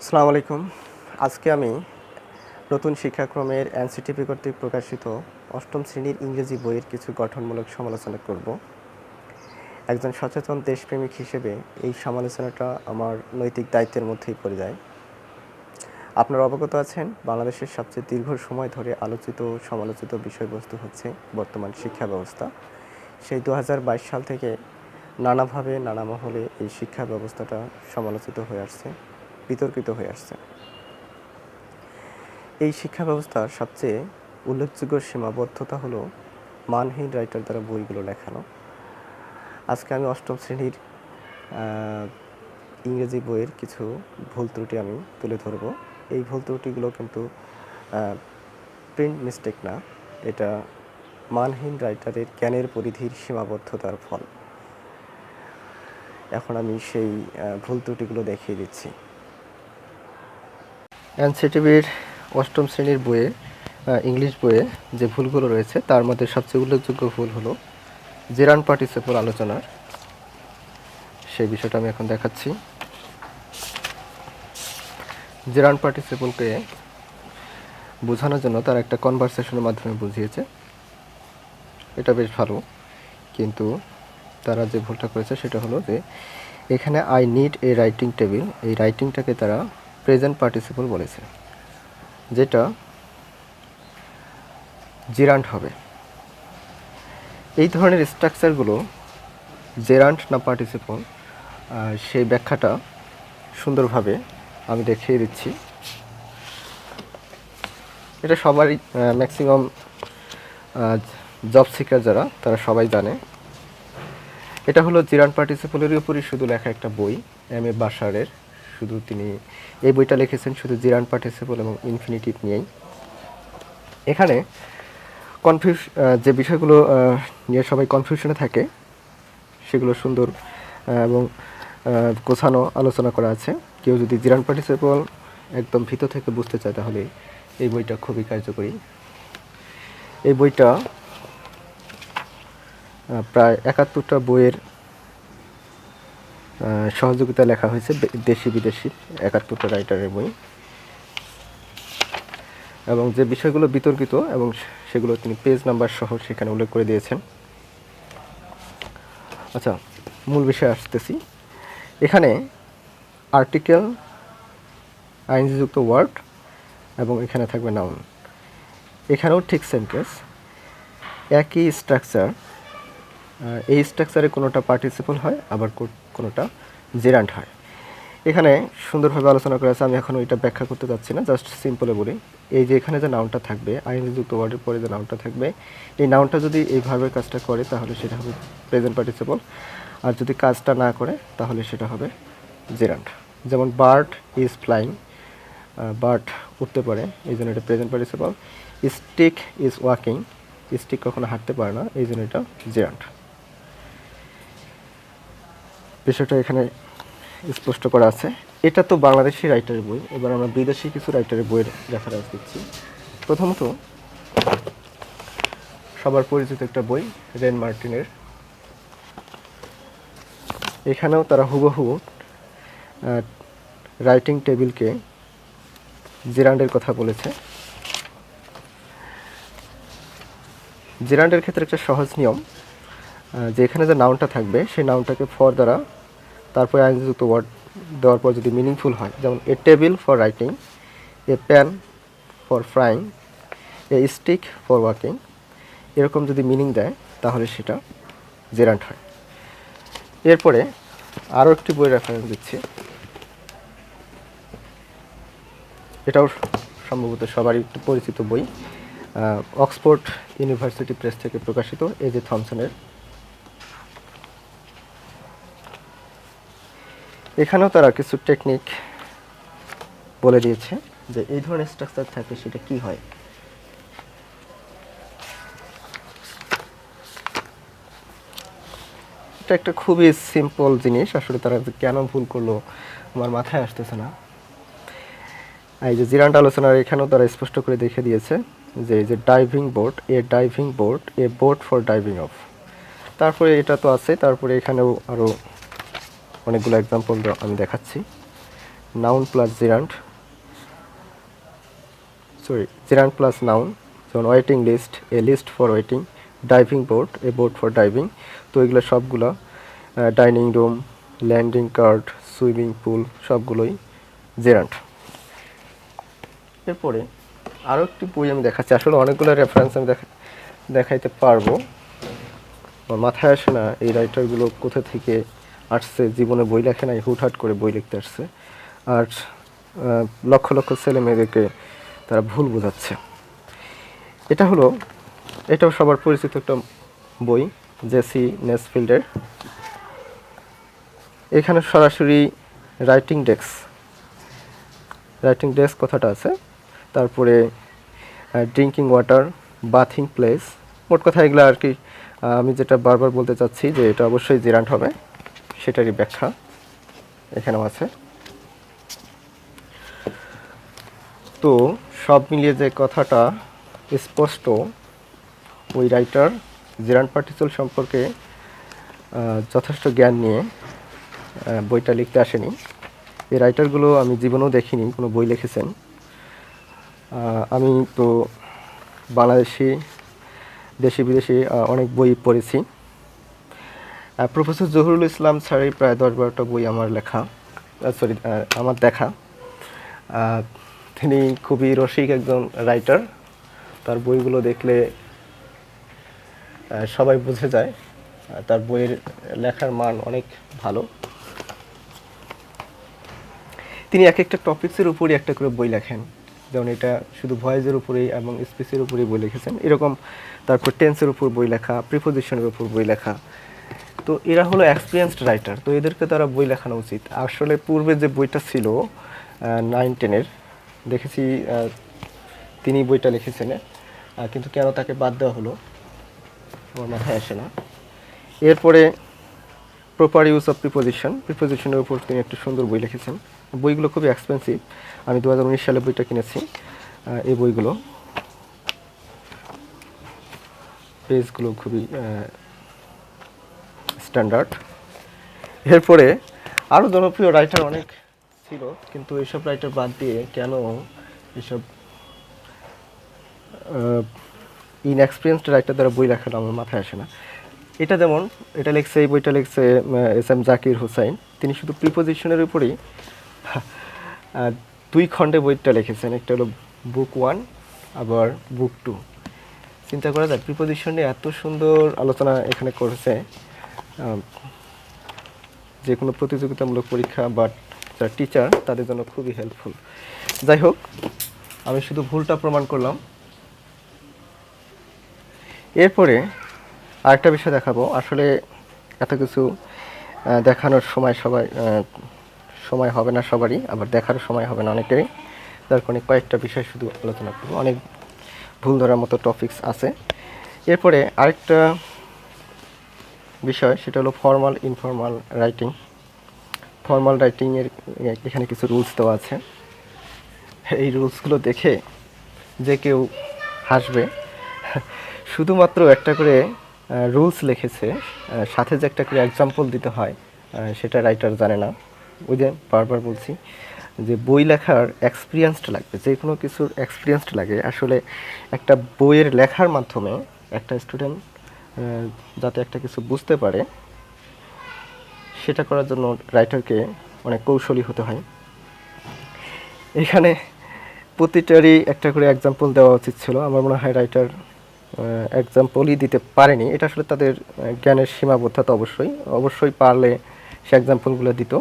আসসালামু আলাইকুম। আজকে আমি নতুন শিক্ষাক্রমের এনসিটিপি কর্তৃক প্রকাশিত অষ্টম শ্রেণির ইংরেজি বইয়ের কিছু গঠনমূলক সমালোচনা করব। একজন সচেতন দেশপ্রেমিক হিসেবে এই সমালোচনাটা আমার নৈতিক দায়িত্বের মধ্যেই পড়ে যায়। আপনারা অবগত আছেন, বাংলাদেশের সবচেয়ে দীর্ঘ সময় ধরে আলোচিত সমালোচিত বিষয়বস্তু হচ্ছে বর্তমান শিক্ষা ব্যবস্থা। সেই দু হাজার বাইশ সাল থেকে নানাভাবে, নানা মহলে এই শিক্ষা ব্যবস্থাটা সমালোচিত হয়ে আসছে। বিতর্কিত হয়ে আসছে। এই শিক্ষা ব্যবস্থার সবচেয়ে উল্লেখযোগ্য সীমাবদ্ধতা হলো মানহীন রাইটার দ্বারা বইগুলো লেখানো। আজকে আমি অষ্টম শ্রেণির ইংরেজি বইয়ের কিছু ভুল ত্রুটি আমি তুলে ধরব। এই ভুল ত্রুটিগুলো কিন্তু প্রিন্ট মিস্টেক না, এটা মানহীন রাইটারের জ্ঞানের পরিধির সীমাবদ্ধতার ফল। এখন আমি সেই ভুল ত্রুটিগুলো দেখিয়ে দিচ্ছি। এনসিটিভির অষ্টম শ্রেণির বইয়ে ইংলিশ বইয়ে যে ভুলগুলো রয়েছে, তার মধ্যে সবচেয়ে উল্লেখযোগ্য ভুল হলো জেরান পার্টিসিপল আলোচনার সেই বিষয়টা আমি এখন দেখাচ্ছি। জেরান পার্টিসিপলকে বোঝানোর জন্য তার একটা কনভারসেশনের মাধ্যমে বুঝিয়েছে। এটা বেশ ভালো, কিন্তু তারা যে ভুলটা করেছে সেটা হলো যে, এখানে I need a writing table এই রাইটিংটাকে তারা প্রেজেন্ট পার্টিসিপল বলেছে, যেটা জিরান্ট হবে। এই ধরনের স্ট্রাকচারগুলো জেরান্ট না পার্টিসিপল সেই ব্যাখ্যাটা সুন্দরভাবে আমি দেখিয়ে দিচ্ছি। এটা সবারই ম্যাক্সিমাম জব সিকার যারা, তারা সবাই জানে। এটা হলো জিরান পার্টিসিপলের উপরই শুধু লেখা একটা বই এম এ বাসারের শুধু তিনি এই বইটা লিখেছেন শুধু জিরান পার্টিসিপল এবং ইনফিনিটিভ নিয়েই। এখানে কনফিউজ যে বিষয়গুলো নিয়ে সবাই কনফিউশনে থাকে, সেগুলো সুন্দর এবং গোছানো আলোচনা করা আছে। কেউ যদি জিরান পার্টিসিপল একদম ভিতর থেকে বুঝতে চায়, তাহলে এই বইটা খুবই কার্যকরী। এই বইটা প্রায় একাত্তরটা বইয়ের সহযোগিতা লেখা হয়েছে দেশি বিদেশি একাত্তরটা রাইটারের বই। এবং যে বিষয়গুলো বিতর্কিত এবং সেগুলো তিনি পেজ নাম্বার সহ সেখানে উল্লেখ করে দিয়েছেন। আচ্ছা মূল বিষয়ে আসতেছি। এখানে আর্টিকেল, আইনযুক্ত ওয়ার্ড এবং এখানে থাকবে নাউন। এখানেও ঠিক সেন্টেন্স একই স্ট্রাকচার এই স্ট্রাকচারে কোনোটা পার্টিসিপল হয়, আবার কোনোটা জেরান্ট হয়। এখানে সুন্দরভাবে আলোচনা করা আছে আমি এখন ওইটা ব্যাখ্যা করতে যাচ্ছি না, জাস্ট সিম্পলে বলি। এই যে এখানে যে নাউনটা থাকবে, আইনযুক্ত ওয়ার্ডের পরে যে নাউনটা থাকবে, এই নাউনটা যদি এইভাবে কাজটা করে, তাহলে সেটা হবে প্রেজেন্ট পার্টিসিপল আর যদি কাজটা না করে, তাহলে সেটা হবে জেরান্ট। যেমন বার্ড ইজ ফ্লাইং বার্ড উঠতে পারে, এই জন্য এটা present participle stick is walking stick কখনো হাঁটতে পারে না, এই জন্য এটা জেরান্ট। বিষয়টা এখানে স্পষ্ট করা আছে। এটা তো বাংলাদেশি রাইটারের বই। এবার আমরা বিদেশি কিছু রাইটারের বইয়ের রেফারেন্স দিচ্ছি। প্রথমত, সবার পরিচিত একটা বই রেন মার্টিনের এখানেও তারা হুবহু রাইটিং টেবিলকে জিরান্ডের কথা বলেছে। জিরান্ডের ক্ষেত্রে একটা সহজ নিয়ম যে এখানে যে নাউনটা থাকবে, সেই নাউনটাকে ফর দ্বারা তারপরে আইনযুক্ত ওয়ার্ড দেওয়ার পর যদি মিনিংফুল হয়, যেমন a table for writing a pan for frying a stick for walking এরকম যদি মিনিং দেয়, তাহলে সেটা জেরান্ট হয়। এরপরে আরও একটি বই রেফারেন্স দিচ্ছি। এটাও সম্ভবত সবারই একটু পরিচিত বই। অক্সফোর্ড ইউনিভার্সিটি প্রেস থেকে প্রকাশিত এ জে থমসনের এখানেও তারা কিছু টেকনিক বলে দিয়েছে যে এই ধরনের স্ট্রাকচার থাকলে সেটা কি হয়। এটা একটা খুবই সিম্পল জিনিস, আসলে তারা কেন ভুল করল আমার মাথায় আসতেছে না। এই যে জিরান্ট আলোচনার এখানেও তারা স্পষ্ট করে দেখে দিয়েছে যে এই যে diving board a diving board a boat for diving off তারপরে এটা তো আছে তারপরে এখানেও আরও অনেকগুলো এক্সাম্পল আমি দেখাচ্ছি। Noun plus gerund sorry gerund plus noun যেমন waiting list a list for waiting diving board a board for diving তো এগুলো সবগুলো dining room landing card swimming pool সবগুলোই জেরান্ট এরপরে আরও একটি বই আমি দেখাচ্ছি। আসলে অনেকগুলো রেফারেন্স আমি দেখা, দেখাইতে পারব। আমার মাথায় আসে না এই রাইটারগুলো কোথা থেকে আসছে জীবনে বই লেখে নাই, হুটহাট করে বই লিখতে আসছে। আর লক্ষ লক্ষ ছেলে মেয়েদেরকে তারা ভুল বোঝাচ্ছে। এটা হলো, এটাও সবার পরিচিত একটা বই, জেসি নেসফিল্ডের। এখানে সরাসরি রাইটিং ডেস্ক। রাইটিং ডেস্ক কথাটা আছে। তারপরে ড্রিঙ্কিং ওয়াটার, বাথিং প্লেস। মোট কথা এগুলো আর কি আমি যেটা বারবার বলতে চাচ্ছি যে এটা অবশ্যই জিরান্ট হবে। সেটারই ব্যাখ্যা এখানেও আছে। তো সব মিলিয়ে যে কথাটা স্পষ্ট, ওই রাইটার জিরান্ট পার্টিসল সম্পর্কে যথেষ্ট জ্ঞান নিয়ে বইটা লিখতে আসেনি। এই রাইটারগুলো আমি জীবনেও দেখিনি, কোনো বই লিখেছেন। আমি তো বাংলাদেশি দেশি বিদেশি অনেক বই পড়েছি। প্রফেসর জহুরুল ইসলাম স্যারের প্রায় দশ বারোটা বই আমার লেখা সরি আমার দেখা। তিনি খুবই রসিক একজন রাইটার তার বইগুলো দেখলে সবাই বুঝে যায়। তার বইয়ের লেখার মান অনেক ভালো। তিনি এক একটা টপিক্সের উপরই একটা করে বই লেখেন। যেমন এটা শুধু ভয়েসের উপরেই এবং স্পেসের উপরেই বই লিখেছেন। এরকম তারপর টেন্সের উপর বই লেখা প্রিপোজিশনের উপর বই লেখা। তো এরা হলো এক্সপিরিয়েন্সড রাইটার তো এদেরকে তারা বই লেখানো উচিত। আসলে পূর্বে যে বইটা ছিল নাইন টেনের দেখেছি তিনি বইটা লিখেছেন কিন্তু কেন তাকে বাদ দেওয়া হলো, আমার মাথায় আসে না। এরপরে প্রপার ইউজ অফ প্রিপোজিশন প্রিপোজিশনের উপর তিনি একটা সুন্দর বই লিখেছেন। বইগুলো খুবই এক্সপেন্সিভ আমি দু হাজার উনিশ সালে বইটা কিনেছি এই বইগুলো। পেজগুলো খুবই স্ট্যান্ডার্ড এরপরে আরও জনপ্রিয় রাইটার অনেক ছিল, কিন্তু এইসব রাইটার বাদ দিয়ে কেন এসব ইনএক্সপিরিয়েন্সড রাইটার দ্বারা বই লেখানো আমার মাথায় আসে না। এটা যেমন, এটা লিখছে, এই বইটা লিখছে এস এম জাকির হুসাইন। তিনি শুধু প্রিপোজিশনের উপরেই দুই খণ্ডে বইটা লিখেছেন। একটা হলো বুক ওয়ান আবার বুক টু চিন্তা করা যায় প্রিপোজিশন নিয়ে এত সুন্দর আলোচনা এখানে করেছে। যে কোনো প্রতিযোগিতামূলক পরীক্ষা বা যারা টিচার তাদের জন্য খুবই হেল্পফুল যাই হোক, আমি শুধু ভুলটা প্রমাণ করলাম। এরপরে আরেকটা বিষয় দেখাবো। আসলে এত কিছু দেখানোর সময় সবাই সময় হবে না সবারই, আবার দেখারও সময় হবে না অনেকেরই। যার কারণে কয়েকটা বিষয় শুধু আলোচনা করব। অনেক ভুল ধরার মতো টপিকস আছে। এরপরে আরেকটা বিষয়, সেটা হলো ফর্মাল ইনফর্মাল রাইটিং ফর্মাল রাইটিংয়ের এখানে কিছু রুলস দেওয়া আছে। এই রুলসগুলো দেখে যে কেউ হাসবে, শুধুমাত্র একটা করে রুলস লিখেছে সাথে যে একটা করে এক্সাম্পল দিতে হয় সেটা রাইটার জানে না। ওই যে বারবার বলছি যে বই লেখার এক্সপিরিয়েন্সড লাগবে, যে কোনো কিছুর এক্সপিরিয়েন্সড লাগে। আসলে একটা বইয়ের লেখার মাধ্যমে একটা স্টুডেন্ট যাতে একটা কিছু বুঝতে পারে, সেটা করার জন্য রাইটারকে অনেক কৌশলী হতে হয়। এখানে প্রতিটারই একটা করে এক্সাম্পল দেওয়া উচিত ছিল। আমার মনে হয় রাইটার এক্সাম্পলই দিতে পারেনি। এটা আসলে তাদের জ্ঞানের সীমাবদ্ধতা অবশ্যই। অবশ্যই পারলে সে এক্সাম্পলগুলো দিত।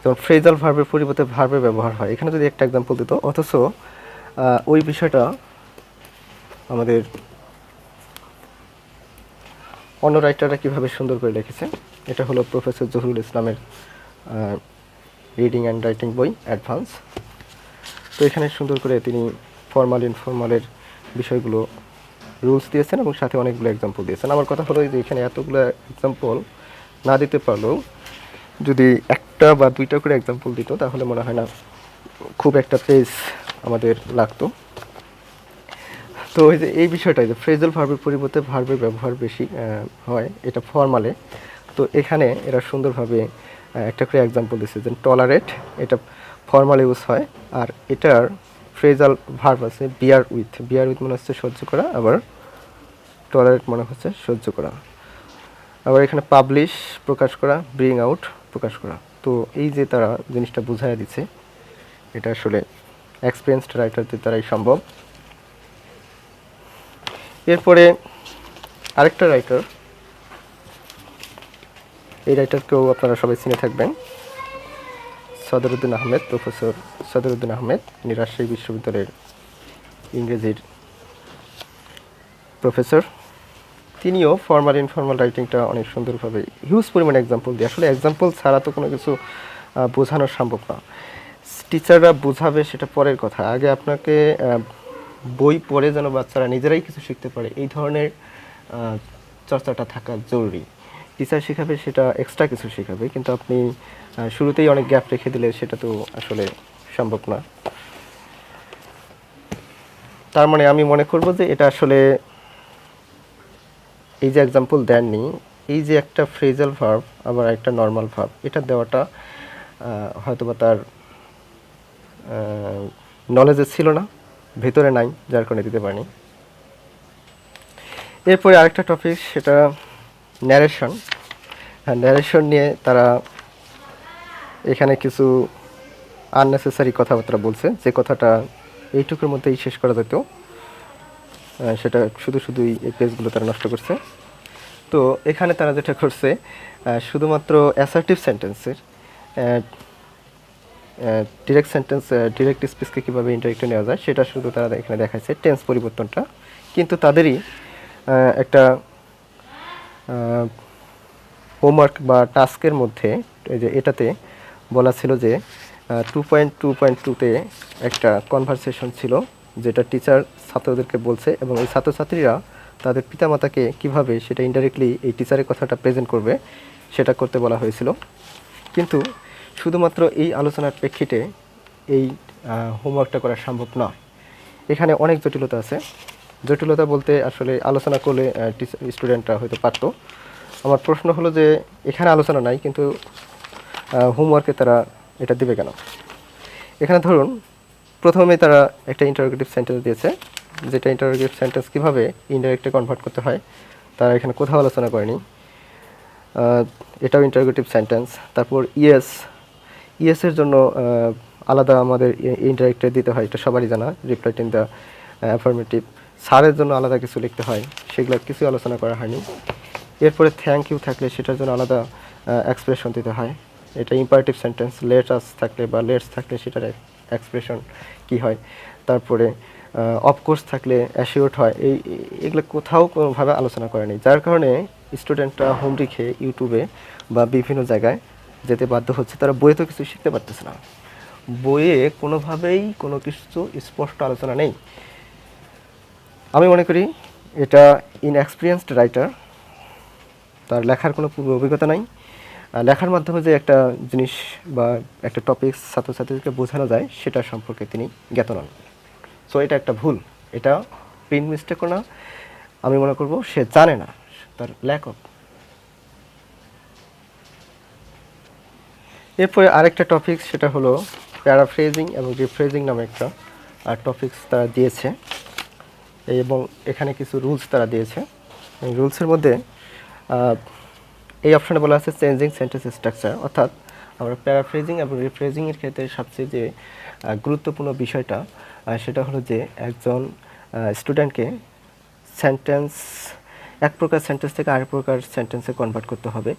যেমন ফ্রেজাল ভার্বের পরিবর্তে ভার্বের ব্যবহার হয়। এখানে যদি একটা এক্সাম্পল দিত, অথচ ওই বিষয়টা আমাদের অন্য রাইটাররা কীভাবে সুন্দর করে লিখেছে, এটা হলো প্রফেসর জহুরুল ইসলামের রিডিং অ্যান্ড রাইটিং বই অ্যাডভান্স তো এখানে সুন্দর করে তিনি ফর্মাল ইনফর্মালের বিষয়গুলো রুলস দিয়েছেন এবং সাথে অনেকগুলো এক্সাম্পল দিয়েছেন। আমার কথা হলো যে এখানে এতগুলো এক্সাম্পল না দিতে পারলেও যদি একটা বা দুইটা করে এক্সাম্পল দিত, তাহলে মনে হয় না খুব একটা পেজ আমাদের লাগতো। তো এই যে, এই বিষয়টা যে ফ্রেজাল ভার্বের পরিবর্তে ভার্বের ব্যবহার বেশি হয়, এটা ফর্মালে তো এখানে এরা সুন্দরভাবে একটা করে এক্সাম্পল দিচ্ছে যে টলারেট এটা ফর্মাল ইউজ হয়, আর এটার ফ্রেজাল ভার্ব আছে বিয়ার উইথ বিয়ার উইথ মনে হচ্ছে সহ্য করা, আবার টলারেট মনে হচ্ছে সহ্য করা। আবার এখানে পাবলিশ প্রকাশ করা ব্রিং আউট প্রকাশ করা। তো এই যে তারা জিনিসটা বুঝাই দিচ্ছে এটা আসলে এক্সপিরিয়েন্সড রাইটারদের দ্বারাই সম্ভব। এরপরে আরেকটা রাইটার এই রাইটারকেও আপনারা সবাই চিনে থাকবেন। সদরুদ্দিন আহমেদ, প্রফেসর সদরুদ্দিন আহমেদ। তিনি রাজশাহী বিশ্ববিদ্যালয়ের ইংরেজির প্রফেসর। তিনিও ফর্মাল ইনফর্মাল রাইটিংটা অনেক সুন্দরভাবে হিউজ পরিমাণে এক্সাম্পল দিয়ে। আসলে এক্সাম্পল ছাড়া তো কোনো কিছু বোঝানো সম্ভব না। টিচাররা বোঝাবে সেটা পরের কথা। আগে আপনাকে বই পড়ে যেন বাচ্চারা নিজেরাই কিছু শিখতে পারে, এই ধরনের চর্চাটা থাকা জরুরি। টিচার শেখাবে, সেটা এক্সট্রা কিছু শেখাবে, কিন্তু আপনি শুরুতেই অনেক গ্যাপ রেখে দিলে সেটা তো আসলে সম্ভব না। তার মানে আমি মনে করব যে এটা আসলে, এই যে এক্সাম্পল দেননি, এই যে একটা ফ্রেজাল ভার্ব আবার একটা নর্মাল ভার্ব এটা দেওয়াটা হয়তোবা তার নলেজে ছিল না। ভেতরে নাই, যার কারণে দিতে পারিনি। এরপরে আরেকটা টপিক সেটা ন্যারেশন ন্যারেশন নিয়ে তারা এখানে কিছু আননেসেসারি কথাবার্তা বলছে। যে কথাটা এইটুকুর মধ্যেই শেষ করা যেত। সেটা শুধু শুধুই এই পেজগুলো তারা নষ্ট করছে। তো এখানে তারা যেটা করছে শুধুমাত্র অ্যাসার্টিভ সেন্টেন্সের ডিরেক্ট সেন্টেন্স ডিরেক্ট স্পিচকে কীভাবে ইন্টারেক্টে নেওয়া যায়, সেটা শুধু তারা এখানে দেখাচ্ছে টেন্স পরিবর্তনটা। কিন্তু তাদেরই একটা হোমওয়ার্ক বা টাস্কের মধ্যে যে এটাতে বলা ছিল যে টু পয়েন্ট টু পয়েন্ট টুতে একটা কনভারসেশন ছিল, যেটা টিচার ছাত্রদেরকে বলছে এবং এই ছাত্রছাত্রীরা তাদের পিতামাতাকে কীভাবে সেটা ইনডাইরেক্টলি এই টিচারের কথাটা প্রেজেন্ট করবে, সেটা করতে বলা হয়েছিল। কিন্তু শুধুমাত্র এই আলোচনার প্রেক্ষিতে এই হোমওয়ার্কটা করা সম্ভব নয়। এখানে অনেক জটিলতা আছে। জটিলতা বলতে আসলে আলোচনা করলে স্টুডেন্টরা হয়তো পারতো। আমার প্রশ্ন হলো যে, এখানে আলোচনা নাই, কিন্তু হোমওয়ার্কে তারা এটা দিবে কেন? এখানে ধরুন, প্রথমে তারা একটা ইন্টারোগেটিভ সেন্টেন্স দিয়েছে, যেটা ইন্টারোগেটিভ সেন্টেন্স কীভাবে ইনডাইরেক্টে কনভার্ট করতে হয়, তারা এখানে কোথাও আলোচনা করেনি। এটাও ইন্টারোগেটিভ সেন্টেন্স তারপর ইয়েস ইয়েসের জন্য আলাদা আমাদের ইন্টারেক্টে দিতে হয়, এটা সবারই জানা রিপ্লাইট ইন দ্য অ্যাফার্মেটিভ স্যারের জন্য আলাদা কিছু লিখতে হয়, সেগুলো কিছু আলোচনা করা হয়নি। এরপরে থ্যাংক ইউ থাকলে সেটার জন্য আলাদা এক্সপ্রেশন দিতে হয়। এটা ইম্পারেটিভ সেন্টেন্স লেট আস থাকলে বা লেটস থাকলে সেটার এক্সপ্রেশন কি হয়? তারপরে অফকোর্স থাকলে অ্যাসিওর্ড হয়, এই, এগুলো কোথাও কোনোভাবে আলোচনা করেনি। যার কারণে স্টুডেন্টরা হোম লিখে ইউটিউবে বা বিভিন্ন জায়গায় যেতে বাধ্য হচ্ছে, তারা বইয়ে তো কিছু শিখতে পারতেছে না। বইয়ে কোনোভাবেই কোনো কিছু স্পষ্ট আলোচনা নেই। আমি মনে করি এটা ইনএক্সপিরিয়েন্সড রাইটার তার লেখার কোনো পূর্ব অভিজ্ঞতা নাই। লেখার মাধ্যমে যে একটা জিনিস বা একটা টপিক ছাত্রছাত্রীদেরকে বোঝানো যায়, সেটা সম্পর্কে তিনি জ্ঞাত নন। সো এটা একটা ভুল। এটা প্রিন্ট মিস্টেকও না। আমি মনে করব সে জানে না, তার ল্যাক অফ এরপরে আরেকটা টপিক সেটা হলো প্যারাফ্রেজিং এবং রিফ্রেজিং নামে একটা টপিকস তারা দিয়েছে। এবং এখানে কিছু রুলস তারা দিয়েছে। রুলসের মধ্যে এই অপশানে বলা আছে চেঞ্জিং সেন্টেন্স স্ট্রাকচার অর্থাৎ আমরা প্যারাফ্রেজিং এবং রিফ্রেজিংয়ের ক্ষেত্রে সবচেয়ে যে গুরুত্বপূর্ণ বিষয়টা সেটা হলো যে একজন স্টুডেন্টকে সেন্টেন্স এক প্রকার সেন্টেন্স থেকে আরেক প্রকার সেন্টেন্সে কনভার্ট করতে হবে।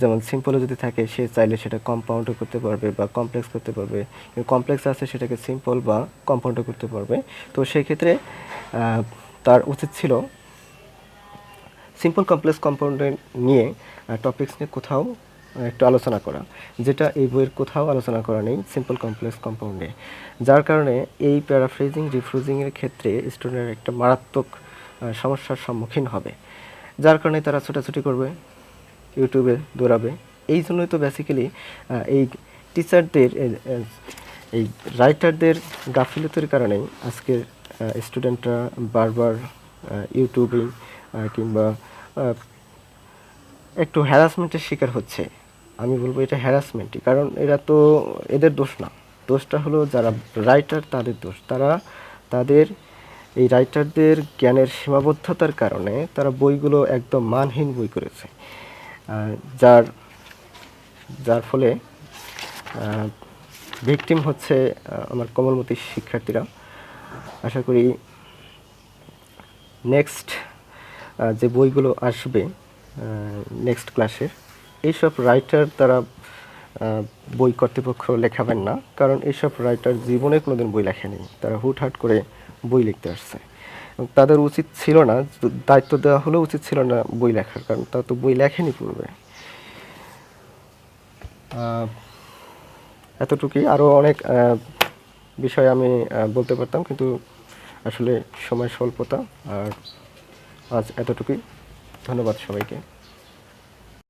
যেমন সিম্পলও যদি থাকে, সে চাইলে সেটা কম্পাউন্ডও করতে পারবে বা কমপ্লেক্স করতে পারবে। কমপ্লেক্স আছে, সেটাকে সিম্পল বা কম্পাউন্ডও করতে পারবে। তো সেই ক্ষেত্রে তার উচিত ছিল সিম্পল কমপ্লেক্স কম্পাউন্ডের নিয়ে টপিক্স নিয়ে কোথাও একটু আলোচনা করা। যেটা এই বইয়ের কোথাও আলোচনা করা নেই সিম্পল কমপ্লেক্স কম্পাউন্ডে যার কারণে এই প্যারাফ্রেজিং রিফ্রুজিংয়ের ক্ষেত্রে স্টুডেন্টের একটা মারাত্মক সমস্যার সম্মুখীন হবে। যার কারণে তারা ছোটাছুটি করবে। ইউটিউবে দৌড়াবে। এই জন্যই তো বেসিক্যালি এই টিচারদের এই রাইটারদের গাফিলতির কারণেই আজকের স্টুডেন্টরা বারবার ইউটিউবে কিংবা একটু হ্যারাসমেন্টের শিকার হচ্ছে। আমি বলব এটা হ্যারাসমেন্টই কারণ এরা তো এদের দোষ না। দোষটা হলো যারা রাইটার তাদের দোষ। তারা তাদের এই রাইটারদের জ্ঞানের সীমাবদ্ধতার কারণে তারা বইগুলো একদম মানহীন বই করেছে। যার যার ফলে ভিকটিম হচ্ছে আমার কোমলমতি শিক্ষার্থীরা। আশা করি নেক্সট যে বইগুলো আসবে নেক্সট ক্লাসের এইসব রাইটার তারা বই কর্তৃপক্ষ লেখাবেন না, কারণ এইসব রাইটার জীবনে কোনোদিন বই লেখেনি। তারা হুটহাট করে বই লিখতে আসছে। তাদের উচিত ছিল না দায়িত্ব দেওয়া হলেও উচিত ছিল না বই লেখার কারণ তারা তো বই লেখেনি পূর্বে। এতটুকুই। আরও অনেক বিষয় আমি বলতে পারতাম কিন্তু আসলে সময় স্বল্পতা আর আজ এতটুকুই। ধন্যবাদ সবাইকে।